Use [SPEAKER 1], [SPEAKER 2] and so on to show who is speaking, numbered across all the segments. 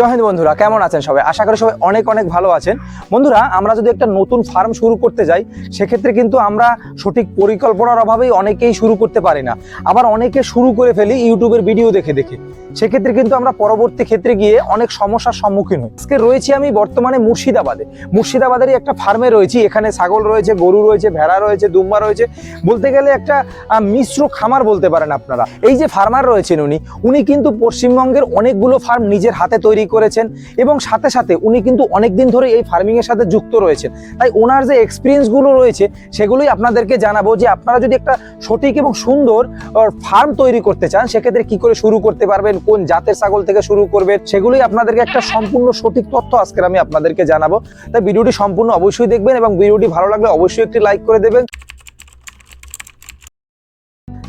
[SPEAKER 1] জয় হিন্দ বন্ধুরা, কেমন আছেন সবাই? আশা করি সবাই অনেক অনেক ভালো আছেন। বন্ধুরা, আমরা যদি একটা নতুন ফার্ম শুরু করতে যাই, সেক্ষেত্রে কিন্তু আমরা সঠিক পরিকল্পনার অভাবেই অনেকেই শুরু করতে পারি না। আবার অনেকে শুরু করে ফেলি ইউটিউবের ভিডিও দেখে দেখে। সেক্ষেত্রে কিন্তু আমরা পরবর্তী ক্ষেত্রে গিয়ে অনেক সমস্যার সম্মুখীন হই। আজকে রয়েছি আমি বর্তমানে মুর্শিদাবাদে। মুর্শিদাবাদেরই একটা ফার্মে রয়েছি। এখানে ছাগল রয়েছে, গরু রয়েছে, ভেড়া রয়েছে, দুম্বা রয়েছে। বলতে গেলে একটা মিশ্র খামার বলতে পারেন আপনারা। এই যে ফার্মার রয়েছেন উনি উনি কিন্তু পশ্চিমবঙ্গের অনেকগুলো ফার্ম নিজের হাতে তৈরি করেছেন এবং সাথে সাথে উনি কিন্তু অনেক দিন ধরে এই ফার্মিং এর সাথে যুক্ত রয়েছেন। তাই ওনার যে এক্সপিরিয়েন্সগুলো রয়েছে, সেগুলোই আপনাদেরকে জানাব যে আপনারা যদি একটা সঠিক এবং সুন্দর ফার্ম তৈরি করতে চান, সেক্ষেত্রে কি করে শুরু করতে পারবেন কোন জাতের ছাগল থেকে শুরু করবে, সেগুলোই আপনাদেরকে একটা সম্পূর্ণ সঠিক তথ্য আজকের আমি আপনাদেরকে জানাব। তাই ভিডিওটি সম্পূর্ণ অবশ্যই দেখবেন এবং ভিডিওটি ভালো লাগলে অবশ্যই একটি লাইক করে দেবেন।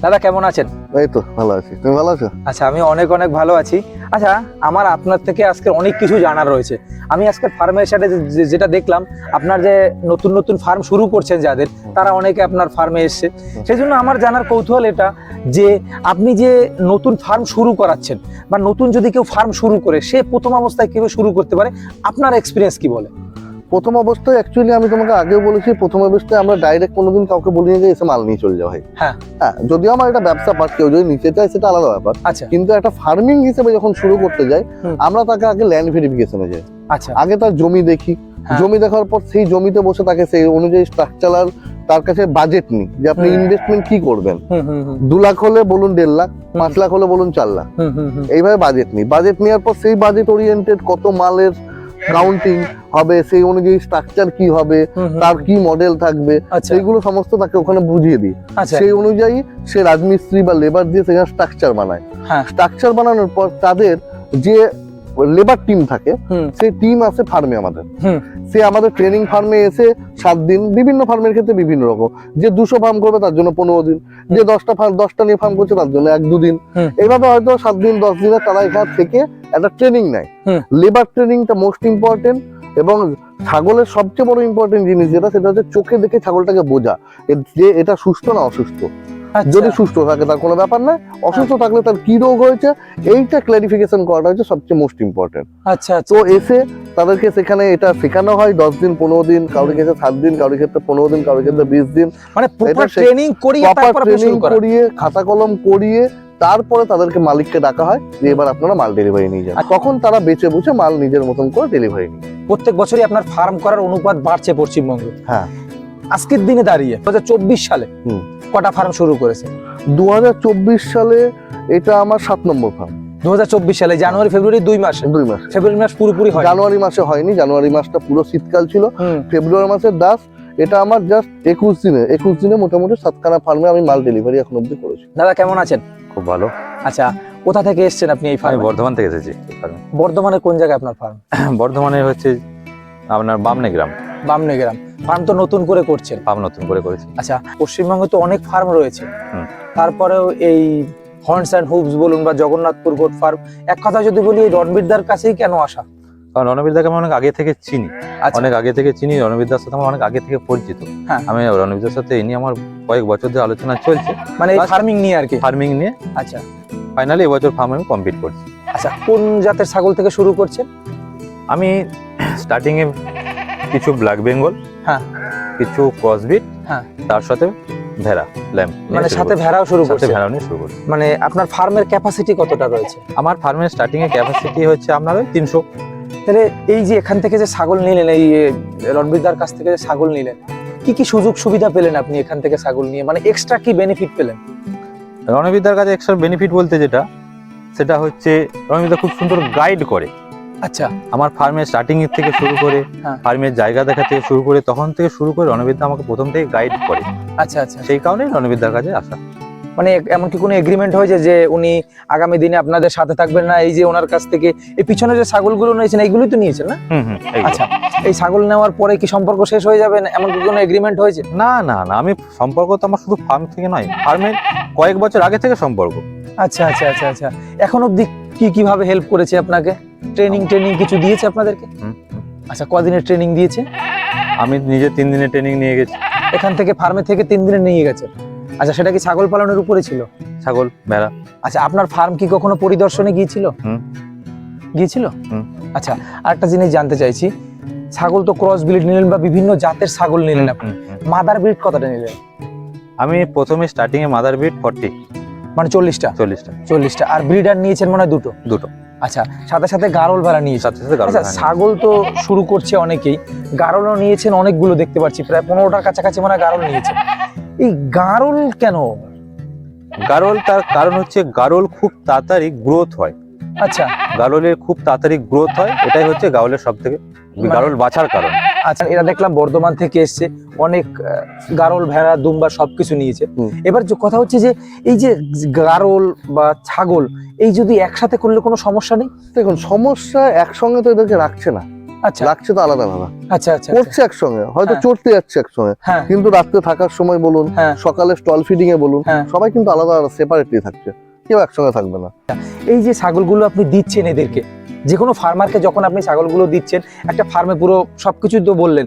[SPEAKER 1] দাদা কেমন আছেন?
[SPEAKER 2] এই তো ভালো আছি। তুমি ভালো আছো?
[SPEAKER 1] আচ্ছা আমি অনেক অনেক ভালো আছি। আচ্ছা আমার আপনার থেকে আজকে অনেক কিছু জানার রয়েছে। আমি আজকে ফার্মের সাথে যেটা দেখলাম আপনার যে নতুন নতুন ফার্ম শুরু করছেন যাদের তারা অনেকে আপনার ফার্মে এসছে। সেই জন্য আমার জানার কৌতূহল এটা যে আপনি যে নতুন ফার্ম শুরু করাচ্ছেন বা নতুন যদি কেউ ফার্ম শুরু করে সে প্রথম অবস্থায় কীভাবে শুরু করতে পারে? আপনার এক্সপিরিয়েন্স কি বলে?
[SPEAKER 2] প্রথম অবস্থায় অ্যাকচুয়ালি আমি তোমাকে আগেও বলেছি প্রথম অবস্থায় আমরা ডাইরেক্ট কোনোদিন কাউকে বলিনি যে এসে মাল নিয়ে চলে যাও ভাই।
[SPEAKER 1] হ্যাঁ।
[SPEAKER 2] হ্যাঁ যদিও আমার এটা ব্যবসা পাঠ কেউ যদি নিতে চায় সেটা আলাদা ব্যাপার।
[SPEAKER 1] আচ্ছা।
[SPEAKER 2] কিন্তু একটা ফার্মিং হিসেবে যখন শুরু করতে যাই আমরা তাকে আগে ল্যান্ড ভেরিফিকেশনে যাই।
[SPEAKER 1] আচ্ছা।
[SPEAKER 2] আগে তার জমি দেখি।
[SPEAKER 1] হ্যাঁ।
[SPEAKER 2] জমি দেখার পর সেই জমিতে বসে তাকে সেই অনুযায়ী স্ট্রাকচারাল তার কাছে বাজেট নিই যে আপনি ইনভেস্টমেন্ট কি করবেন। দু লাখ হলে বলুন দেড় লাখ পাঁচ লাখ হলে বলুন চার লাখ। এইভাবে বাজেট নিই। বাজেট নেওয়ার পর সেই বাজেট ওরিয়েন্টেড কত মালের কাউন্টিং হবে সেই অনুযায়ী স্ট্রাকচার কি হবে তার কি মডেল থাকবে
[SPEAKER 1] আচ্ছা।
[SPEAKER 2] সেইগুলো সমস্ত তাকে ওখানে বুঝিয়ে দিই।
[SPEAKER 1] আচ্ছা।
[SPEAKER 2] সেই অনুযায়ী সে রাজমিস্ত্রি বা লেবার দিয়ে সেখানে স্ট্রাকচার বানায়।
[SPEAKER 1] হ্যাঁ।
[SPEAKER 2] স্ট্রাকচার বানানোর পর তাদের যে লেবার টিম থাকে সেই টিম আছে ফার্মে আমাদের। সে আমাদের ট্রেনিং ফার্মে এসে সাত দিন বিভিন্ন ফার্মের ক্ষেত্রে বিভিন্ন রকম। যে দুশো ফার্ম করবে তার জন্য পনেরো দিন যে দশটা ফার্ম দশটা নিয়ে ফার্ম করছে তার জন্য এক দুদিন।
[SPEAKER 1] হুম।
[SPEAKER 2] এইভাবে হয়তো সাত দিন দশ দিনে তারা এখান থেকে একটা ট্রেনিং নেয়। লেবার ট্রেনিংটা মোস্ট ইম্পর্টেন্ট এবং ছাগলের সবচেয়ে বড় ইম্পর্টেন্ট জিনিস যেটা সেটা হচ্ছে চোখে দেখে ছাগলটাকে বোঝা। যে এটা সুস্থ না অসুস্থ। যদি সুস্থ থাকে তার কোনো ব্যাপার না অসুস্থ থাকলে তার কি রোগ হয়েছে এইটা ক্লারিফিকেশন করাটা হচ্ছে সবচেয়ে মোস্ট ইম্পর্টেন্ট
[SPEAKER 1] আচ্ছা আচ্ছা।
[SPEAKER 2] তো এসে তাদেরকে সেখানে এটা শেখানো হয় দশ দিন পনেরো দিন কারোর ক্ষেত্রে সাত দিন কারোর ক্ষেত্রে পনেরো দিন কারোর ক্ষেত্রে বিশ দিন।
[SPEAKER 1] মানে ট্রেনিং করিয়ে
[SPEAKER 2] ট্রেনিং করিয়ে খাতা কলম করিয়ে তারপরে তাদেরকে মালিককে ডাকা হয় যে এবার আপনারা মাল ডেলিভারি নিয়ে যান। তখন তারা বেছে বুঝে মাল নিজের মতন করে ডেলিভারি নিয়ে
[SPEAKER 1] প্রত্যেক বছরই আপনার ফার্ম করার অনুপাত বাড়ছে পশ্চিমবঙ্গে।
[SPEAKER 2] হ্যাঁ।
[SPEAKER 1] আজকের দিনে দাঁড়িয়ে দু চব্বিশ সালে
[SPEAKER 2] হুম।
[SPEAKER 1] কটা ফার্ম শুরু করেছে?
[SPEAKER 2] দুহাজার চব্বিশ সালে এটা আমার সাত নম্বর ফার্ম
[SPEAKER 1] দুহাজার চব্বিশ সালে জানুয়ারি ফেব্রুয়ারি দুই মাসে।
[SPEAKER 2] দুই মাস।
[SPEAKER 1] ফেব্রুয়ারি মাস পুরোপুরি হয়
[SPEAKER 2] জানুয়ারি মাসে হয়নি জানুয়ারি মাসটা পুরো শীতকাল ছিল। ফেব্রুয়ারি মাসের দাস এটা আমার জাস্ট একুশ দিনে একুশ দিনে মোটামুটি সাতখানা ফার্মে আমি মাল ডেলিভারি এখন অব্দি করেছি।
[SPEAKER 1] দাদা কেমন আছেন?
[SPEAKER 3] খুব ভালো।
[SPEAKER 1] আচ্ছা কোথা থেকে এসেছেন আপনি এই ফার্মে
[SPEAKER 3] বর্ধমান থেকে এসেছি। ফার্মে।
[SPEAKER 1] বর্ধমানের কোন জায়গায় আপনার ফার্ম
[SPEAKER 3] বর্ধমানে হচ্ছে আপনার বামনে গ্রাম।
[SPEAKER 1] বামনে গ্রাম ফার্ম তো নতুন করে করছেন?
[SPEAKER 3] ফার্ম নতুন করে করেছি।
[SPEAKER 1] আচ্ছা পশ্চিমবঙ্গে তো অনেক ফার্ম রয়েছে। তারপরেও এই হর্নস অ্যান্ড হুবস বলুন বা জগন্নাথপুর গোট ফার্ম এক কথা যদি বলি এই রণবীরদার কাছেই কেন আসা?
[SPEAKER 3] কারণ রণবীর আমি অনেক আগে থেকে চিনি।
[SPEAKER 1] আচ্ছা।
[SPEAKER 3] অনেক আগে থেকে চিনি রণবীর দার সাথে আমার অনেক আগে থেকে পরিচিত।
[SPEAKER 1] হ্যাঁ।
[SPEAKER 3] আমি রণবীর দার সাথে এই নিয়ে আমার কয়েক বছর ধরে আলোচনা চলছে।
[SPEAKER 1] মানে ফার্মিং নিয়ে আর কি?
[SPEAKER 3] ফার্মিং নিয়ে।
[SPEAKER 1] আচ্ছা।
[SPEAKER 3] ফাইনালি এবছর ফার্ম আমি কমপ্লিট করছি।
[SPEAKER 1] আচ্ছা কোন জাতের ছাগল থেকে শুরু করছেন?
[SPEAKER 3] আমি স্টার্টিং এ কিছু ব্ল্যাক বেঙ্গল
[SPEAKER 1] হ্যাঁ।
[SPEAKER 3] কিছু ক্রসবিট
[SPEAKER 1] হ্যাঁ।
[SPEAKER 3] তার সাথে ভেড়া ল্যাম্প
[SPEAKER 1] মানে সাথে ভেড়াও শুরু
[SPEAKER 3] সাথে
[SPEAKER 1] করছেন
[SPEAKER 3] ভেড়া নিয়ে শুরু করছি।
[SPEAKER 1] মানে আপনার ফার্মের ক্যাপাসিটি কতটা রয়েছে?
[SPEAKER 3] আমার ফার্মের স্টার্টিং এর ক্যাপাসিটি হচ্ছে আপনার ওই তিনশো।
[SPEAKER 1] তাহলে এই যে এখান থেকে যে ছাগল নিলেন এই রণবীরদার কাছ থেকে যে ছাগল নিলেন কি কি সুযোগ সুবিধা পেলেন আপনি এখান থেকে ছাগল নিয়ে? মানে এক্সট্রা কি বেনিফিট পেলেন?
[SPEAKER 3] রণবিদ্যার কাছে এক্সট্রা বেনিফিট বলতে যেটা সেটা হচ্ছে রণবিদ্যা খুব সুন্দর গাইড করে।
[SPEAKER 1] আচ্ছা।
[SPEAKER 3] আমার ফার্মের স্টার্টিং এর থেকে শুরু করে
[SPEAKER 1] হ্যাঁ।
[SPEAKER 3] ফার্মের জায়গা দেখা থেকে শুরু করে তখন থেকে শুরু করে রণবিদ্যা আমাকে প্রথম থেকে গাইড করে।
[SPEAKER 1] আচ্ছা আচ্ছা।
[SPEAKER 3] সেই কারণেই রণবিদ্যার কাছে আসা।
[SPEAKER 1] মানে এমন কি কোনো এগ্রিমেন্ট হয়েছে যে উনি আগামী দিনে আপনাদের সাথে থাকবেন না এই যে ওনার কাছ থেকে এই পিছনে যে ছাগলগুলো নিয়েছেন এইগুলোই তো নিয়েছেন না?
[SPEAKER 3] হুম হুম
[SPEAKER 1] আচ্ছা এই ছাগল নেওয়ার পরে কি সম্পর্ক শেষ হয়ে যাবে না? এমন কি কোনো এগ্রিমেন্ট হয়েছে?
[SPEAKER 3] না না না আমি সম্পর্ক তো আমার শুধু ফার্ম থেকে নয় ফার্মের কয়েক বছর আগে থেকে সম্পর্ক।
[SPEAKER 1] আচ্ছা আচ্ছা আচ্ছা আচ্ছা। এখন অবধি কি কীভাবে হেল্প করেছে আপনাকে? ট্রেনিং ট্রেনিং কিছু দিয়েছে আপনাদেরকে? আচ্ছা কদিনের ট্রেনিং দিয়েছে?
[SPEAKER 3] আমি নিজে তিন দিনের ট্রেনিং নিয়ে গেছি।
[SPEAKER 1] এখান থেকে ফার্মে থেকে তিন দিনে নিয়ে গেছে। আচ্ছা সেটা কি ছাগল পালনের উপরে ছিল?
[SPEAKER 3] ছাগল ভেড়া।
[SPEAKER 1] আচ্ছা আপনার ফার্ম কি কখনো পরিদর্শনে গিয়েছিল?
[SPEAKER 3] হুম।
[SPEAKER 1] গিয়েছিল। আচ্ছা আরেকটা জিনিস জানতে চাইছি। ছাগল তো ক্রস ব্রিড নিলেন বা বিভিন্ন জাতের ছাগল নিলেন আপনি। মাদার ব্রিড কতটা নিলেন?
[SPEAKER 3] আমি প্রথমে starting a mother breed forty
[SPEAKER 1] মানে চল্লিশটা?
[SPEAKER 3] চল্লিশটা।
[SPEAKER 1] চল্লিশটা। আর ব্রিডার নিয়েছেন মনে হয় দুটো?
[SPEAKER 3] দুটো।
[SPEAKER 1] আচ্ছা সাথে সাথে গারল ভাড়া নিয়েছে
[SPEAKER 3] সাথে সাথে
[SPEAKER 1] আচ্ছা ছাগল তো শুরু করছে অনেকেই। গারলও নিয়েছেন অনেকগুলো দেখতে পাচ্ছি প্রায় পনেরোটার কাছাকাছি মানে গারল নিয়েছে। এই গারল কেন?
[SPEAKER 3] গারল তার কারণ হচ্ছে গারল খুব তাড়াতাড়ি গ্রোথ হয়।
[SPEAKER 1] আচ্ছা।
[SPEAKER 3] গারলের খুব তাড়াতাড়ি গ্রোথ হয় এটাই হচ্ছে গারলের সব থেকে
[SPEAKER 1] মানে-
[SPEAKER 3] গারল বাছার কারণ।
[SPEAKER 1] আচ্ছা এরা দেখলাম বর্ধমান থেকে এসছে অনেক গারল ভেড়া দুম্বা সবকিছু নিয়েছে। এবার যে কথা হচ্ছে যে এই যে গারল বা ছাগল এই যদি একসাথে করলে কোনো সমস্যা নেই?
[SPEAKER 2] দেখুন সমস্যা একসঙ্গে তো এদেরকে রাখছে না।
[SPEAKER 1] আচ্ছা।
[SPEAKER 2] রাখছে তো আলাদা আলাদা।
[SPEAKER 1] আচ্ছা আচ্ছা আচ্ছা।
[SPEAKER 2] করছে একসঙ্গে হয়তো
[SPEAKER 1] হ্যাঁ।
[SPEAKER 2] চড়তে যাচ্ছে একসঙ্গে।
[SPEAKER 1] হ্যাঁ।
[SPEAKER 2] কিন্তু রাত্রে থাকার সময় বলুন
[SPEAKER 1] হ্যাঁ।
[SPEAKER 2] সকালে স্টল ফিডিং এ বলুন। সবাই কিন্তু আলাদা আলাদা সেপারেটলি থাকছে। কেউ একসঙ্গে থাকবে না।
[SPEAKER 1] এই যে ছাগলগুলো আপনি দিচ্ছেন এদেরকে যে কোনো ফার্মারকে যখন আপনি ছাগলগুলো দিচ্ছেন একটা ফার্মে পুরো সবকিছু তো বললেন।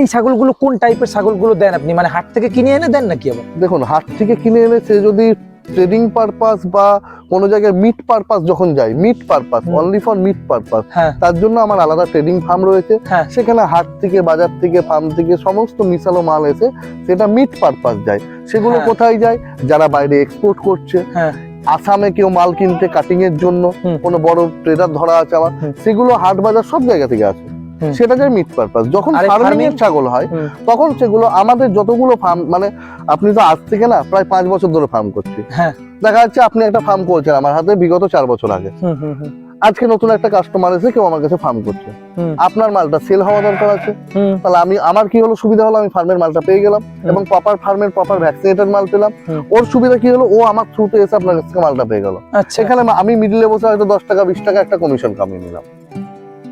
[SPEAKER 1] এই ছাগলগুলো কোন টাইপের ছাগলগুলো দেন আপনি? মানে হাট থেকে কিনে এনে দেন নাকি আবার?
[SPEAKER 2] দেখুন হাট থেকে কিনে এনে সে যদি ট্রেডিং পারপাস বা কোনো জায়গায় মিট পারপাস যখন যায় meat purpose only for meat purpose তার জন্য আমার আলাদা ট্রেডিং ফার্ম রয়েছে।
[SPEAKER 1] হ্যাঁ।
[SPEAKER 2] সেখানে হাট থেকে বাজার থেকে ফার্ম থেকে সমস্ত মিশালো মাল এসে সেটা মিট পারপাস যায়। সেগুলো
[SPEAKER 1] হ্যাঁ।
[SPEAKER 2] কোথায় যায়? যারা বাইরে এক্সপোর্ট করছে।
[SPEAKER 1] হ্যাঁ।
[SPEAKER 2] আসামে কেউ মাল কিনতে কাটিং এর জন্য। কোনো বড় ট্রেডার ধরা আছে আমার সেগুলো হাট বাজার সব জায়গা থেকে
[SPEAKER 1] আছে
[SPEAKER 2] সেটা যে মিট পারপাস যখন ফার্মিং এর ছাগল হয় তখন সেগুলো আমাদের যতগুলো ফার্ম মানে আপনি তো আজ থেকে না প্রায় পাঁচ বছর ধরে ফার্ম করছি।
[SPEAKER 1] হ্যাঁ।
[SPEAKER 2] দেখা যাচ্ছে আপনি একটা ফার্ম করছেন আমার হাতে বিগত চার বছর আগে। আজকে নতুন একটা কাস্টমার এসে কেউ আমার কাছে ফার্ম করছে। আপনার মালটা সেল হওয়া দরকার আছে। তাহলে আমি আমার কি হলো সুবিধা হলো? আমি ফার্মের মালটা পেয়ে গেলাম এবং প্রপার ফার্মের প্রপার ভ্যাকসিনেটেড মাল পেলাম। ওর সুবিধা কি হলো? ও আমার থ্রুতে এসে আপনার কাছ থেকে মালটা পেয়ে গেল।
[SPEAKER 1] আচ্ছা।
[SPEAKER 2] সেখানে আমি মিডিলে বসে হয়তো দশ টাকা বিশ টাকা একটা কমিশন কামিয়ে নিলাম।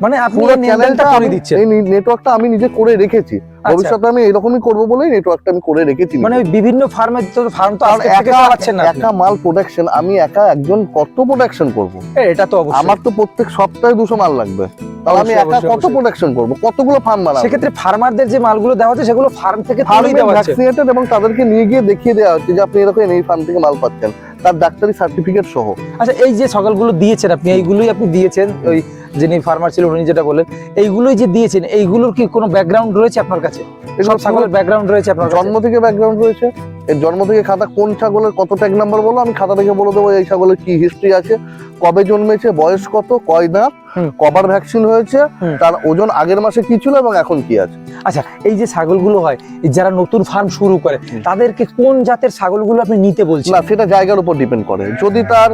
[SPEAKER 1] মানে আপনি চ্যানেলটা করে দিচ্ছেন।
[SPEAKER 2] এই নেটওয়ার্কটা আমি নিজে করে রেখেছি।
[SPEAKER 1] আচ্ছা।
[SPEAKER 2] ভবিষ্যতে আমি এরকমই করব বলেই নেটওয়ার্কটা আমি করে রেখেছি
[SPEAKER 1] মানে বিভিন্ন ফার্মের তো ফার্ম তো আজকে থেকে চালাচ্ছেন না
[SPEAKER 2] একা মাল প্রোডাকশন আমি একা একজন কত প্রোডাকশন করব?
[SPEAKER 1] এটা তো অবশ্যই।
[SPEAKER 2] আমার তো প্রত্যেক সপ্তাহে দুশো মাল লাগবে। তাহলে আমি একা কত প্রোডাকশন করব? কতগুলো ফার্ম বানাবো?
[SPEAKER 1] সেক্ষেত্রে ফার্মারদের যে মালগুলো দেওয়া হচ্ছে সেগুলো ফার্ম থেকে তুলেই দেওয়া হচ্ছে।
[SPEAKER 2] ভ্যাকসিনেটেড এবং তাদেরকে নিয়ে গিয়ে দেখিয়ে দেওয়া হচ্ছে যে আপনি এরকম এই ফার্ম থেকে মাল পাচ্ছেন। তার ডাক্তারি সার্টিফিকেট সহ।
[SPEAKER 1] আচ্ছা এই যে ছাগলগুলো দিয়েছেন আপনি এইগুলোই আপনি দিয়েছেন ওই যিনি ফার্মার ছিলেন উনি যেটা বলেন এইগুলোই যে দিয়েছেন এইগুলোর কি কোনো ব্যাকগ্রাউন্ড রয়েছে আপনার কাছে? সব ছাগলের ব্যাকগ্রাউন্ড রয়েছে আপনার
[SPEAKER 2] জন্ম থেকে ব্যাকগ্রাউন্ড রয়েছে। এর জন্ম থেকে খাতা কোন ছাগলের কত ট্যাগ নাম্বার বলো আমি খাতা থেকে বলে দেবো এই ছাগলের কি হিস্ট্রি আছে কবে জন্মেছে বয়স কত কয় দাঁত। কবার ভ্যাকসিন হয়েছে তার ওজন আগের মাসে কি ছিল এবং এখন কি আছে
[SPEAKER 1] আচ্ছা এই যে ছাগলগুলো হয় যারা নতুন ফার্ম শুরু করে তাদেরকে কোন জাতের ছাগলগুলো আপনি নিতে বলছেন
[SPEAKER 2] না সেটা জায়গার উপর ডিপেন্ড করে যদি তার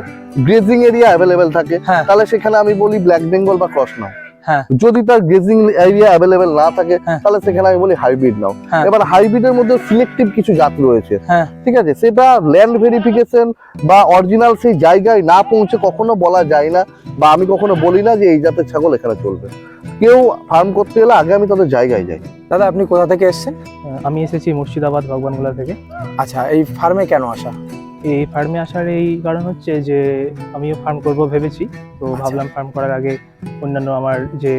[SPEAKER 2] গ্রেজিং এরিয়া অ্যাভেলেবেল থাকে
[SPEAKER 1] হ্যাঁ।
[SPEAKER 2] তাহলে সেখানে আমি বলি ব্ল্যাক বেঙ্গল বা ক্রস নাও। যদি তার গ্রেজিং এরিয়া অ্যাভেলেবেল না থাকে
[SPEAKER 1] হ্যাঁ।
[SPEAKER 2] তাহলে সেখানে আমি বলি হাইব্রিড নাও।
[SPEAKER 1] হ্যাঁ।
[SPEAKER 2] এবার হাইব্রিডের মধ্যে সিলেক্টিভ কিছু জাত রয়েছে।
[SPEAKER 1] হ্যাঁ।
[SPEAKER 2] ঠিক আছে? সেটা ল্যান্ড ভেরিফিকেশন বা অরিজিনাল সেই জায়গায় না পৌঁছে কখনো বলা যায় না বা আমি কখনো বলি না যে এই জাতের ছাগল এখানে চলবে। কেউ ফার্ম করতে গেলে আগে আমি তাদের জায়গায় যাই।
[SPEAKER 1] দাদা আপনি কোথা থেকে এসেছেন?
[SPEAKER 4] আমি এসেছি মুর্শিদাবাদ ভগবানগোলা থেকে।
[SPEAKER 1] আচ্ছা এই ফার্মে কেন আসা?
[SPEAKER 4] এই ফার্মে আসার এই কারণ হচ্ছে যে আমিও ফার্ম করব ভেবেছি। তো
[SPEAKER 1] আচ্ছা।
[SPEAKER 4] ভাবলাম ফার্ম করার আগে অন্যান্য আমার যে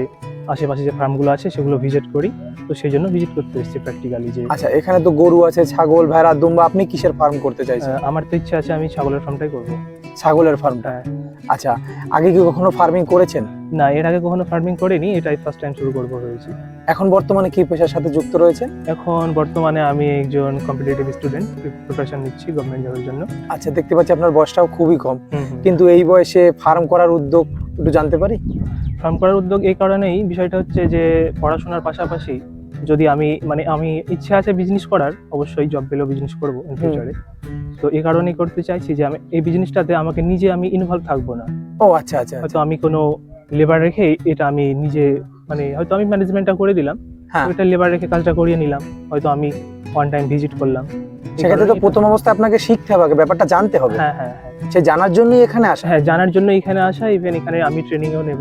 [SPEAKER 4] আশেপাশে যে ফার্মগুলো আছে সেগুলো ভিজিট করি। তো সেই জন্য ভিজিট করতে এসেছি প্র্যাকটিক্যালি যে
[SPEAKER 1] আচ্ছা এখানে তো গরু আছে ছাগল ভেড়া দুম্বা আপনি কিসের ফার্ম করতে চাইছেন?
[SPEAKER 4] আমার তো ইচ্ছা আছে আমি ছাগলের ফার্মটাই করব।
[SPEAKER 1] ছাগলের ফার্মটা
[SPEAKER 4] হ্যাঁ।
[SPEAKER 1] আচ্ছা আগে কি কখনো ফার্মিং করেছেন?
[SPEAKER 4] না এর আগে কখনো ফার্মিং করিনি এটাই ফার্স্ট টাইম শুরু করব হয়েছি
[SPEAKER 1] এখন বর্তমানে কি পেশার সাথে যুক্ত রয়েছে?
[SPEAKER 4] এখন বর্তমানে আমি একজন কম্পিটিটিভ স্টুডেন্ট প্রিপারেশন নিচ্ছি গভর্নমেন্ট জবের জন্য।
[SPEAKER 1] আচ্ছা দেখতে পাচ্ছি আপনার বয়সটাও খুবই কম। কিন্তু এই বয়সে ফার্ম করার উদ্যোগ একটু জানতে পারি?
[SPEAKER 4] ফার্ম করার উদ্যোগ এই কারণেই বিষয়টা হচ্ছে যে পড়াশোনার পাশাপাশি যদি আমি মানে আমি ইচ্ছে আছে বিজনেস করার অবশ্যই জব পেলেও বিজনেস করব ইন ফিউচারে তো এই কারণেই করতে চাইছি যে আমি এই বিজনেসটাতে আমাকে নিজে আমি ইনভলভ থাকব না।
[SPEAKER 1] ও আচ্ছা আচ্ছা
[SPEAKER 4] হয়তো আমি কোনো লেবার রেখে এটা আমি নিজে মানে হয়তো আমি ম্যানেজমেন্টটা করে দিলাম
[SPEAKER 1] হ্যাঁ।
[SPEAKER 4] ওইটা লেবার রেখে কাজটা করিয়ে নিলাম হয়তো আমি ওয়ান টাইম ভিজিট করলাম।
[SPEAKER 1] সেক্ষেত্রে তো প্রথম অবস্থায় আপনাকে শিখতে হবে ব্যাপারটা জানতে হবে।
[SPEAKER 4] হ্যাঁ হ্যাঁ হ্যাঁ।
[SPEAKER 1] সে জানার জন্যই এখানে আসা।
[SPEAKER 4] হ্যাঁ জানার জন্য এখানে আসা ইভেন এখানে আমি ট্রেনিংও নেব।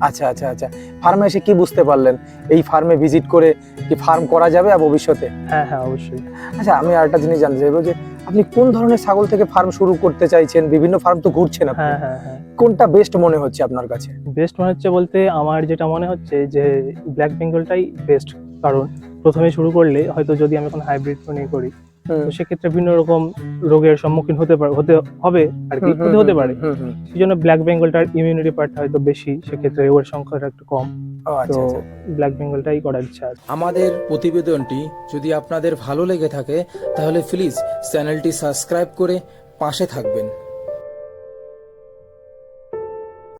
[SPEAKER 1] আচ্ছা আচ্ছা আচ্ছা। ফার্মে এসে কি বুঝতে পারলেন? এই ফার্মে ভিজিট করে কি ফার্ম করা যাবে আর ভবিষ্যতে?
[SPEAKER 4] হ্যাঁ হ্যাঁ অবশ্যই।
[SPEAKER 1] আচ্ছা আমি আরেকটা জিনিস জানতে চাইব যে আপনি কোন ধরনের ছাগল থেকে ফার্ম শুরু করতে চাইছেন? বিভিন্ন ফার্ম তো ঘুরছেন আপনি।
[SPEAKER 4] হ্যাঁ হ্যাঁ হ্যাঁ।
[SPEAKER 1] কোনটা বেস্ট মনে হচ্ছে আপনার কাছে?
[SPEAKER 4] বেস্ট মনে হচ্ছে বলতে আমার যেটা মনে হচ্ছে যে ব্ল্যাক বেঙ্গলটাই বেস্ট কারণ প্রথমে শুরু করলে হয়তো যদি আমি এখন হাইব্রিড নিয়ে করি। তো সেক্ষেত্রে বিভিন্ন রকম রোগের সম্মুখীন হতে পারে হতে হবে আর কি হতে হতে পারে। সেই জন্য ব্ল্যাক বেঙ্গলটার ইমিউনিটি পার্টটা হয়তো বেশি সেক্ষেত্রে ওর সংখ্যাটা একটু কম। তো
[SPEAKER 1] আচ্ছা আচ্ছা।
[SPEAKER 4] ব্ল্যাক বেঙ্গলটাই করার ইচ্ছা আছে।
[SPEAKER 5] আমাদের প্রতিবেদনটি যদি আপনাদের ভালো লেগে থাকে তাহলে প্লিজ চ্যানেলটি সাবস্ক্রাইব করে পাশে থাকবেন।